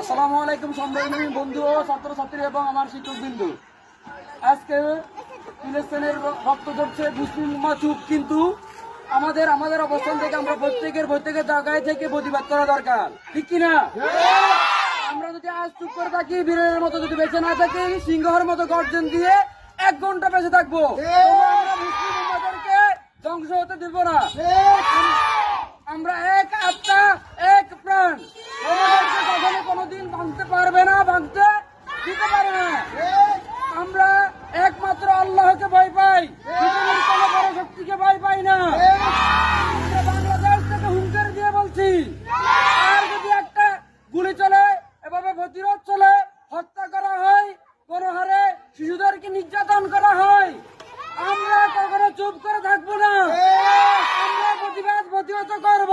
আসসালামু আলাইকুম বন্ধু ও ছাত্রছাত্রী এবং আমার শিক্ষক বিন্দু আজকে রক্ত মুসলিম কিন্তু আমাদের আমাদের অবস্থান থেকে আমরা প্রত্যেকের প্রত্যেকের জায়গায় থেকে প্রতিবাদ করা দরকার। ঠিক কিনা? আমরা যদি আজ চুপ করে থাকি বীরের মতো যদি বেঁচে না থাকি, সিংহের মতো গর্জন দিয়ে এক ঘণ্টা বেঁচে থাকব। আমরা মুসলিম ধ্বংস হতে দেব না। দিতে পারে না। আমরা একমাত্র আল্লাহকে ভয় পাই। কোনো বড় শক্তিকে ভয় পাই না। আমরা বাংলাদেশ থেকে হুঙ্কার দিয়ে বলছি, আর যদি একটা গুলি চলে, এভাবে প্রতিরোধ চলে, হত্যা করা হয়, কোনো হারে শিশুদেরকে নির্যাতন করা হয়, আমরা কখনো চুপ করে থাকব না। আমরা প্রতিবাদ, প্রতিহত করব।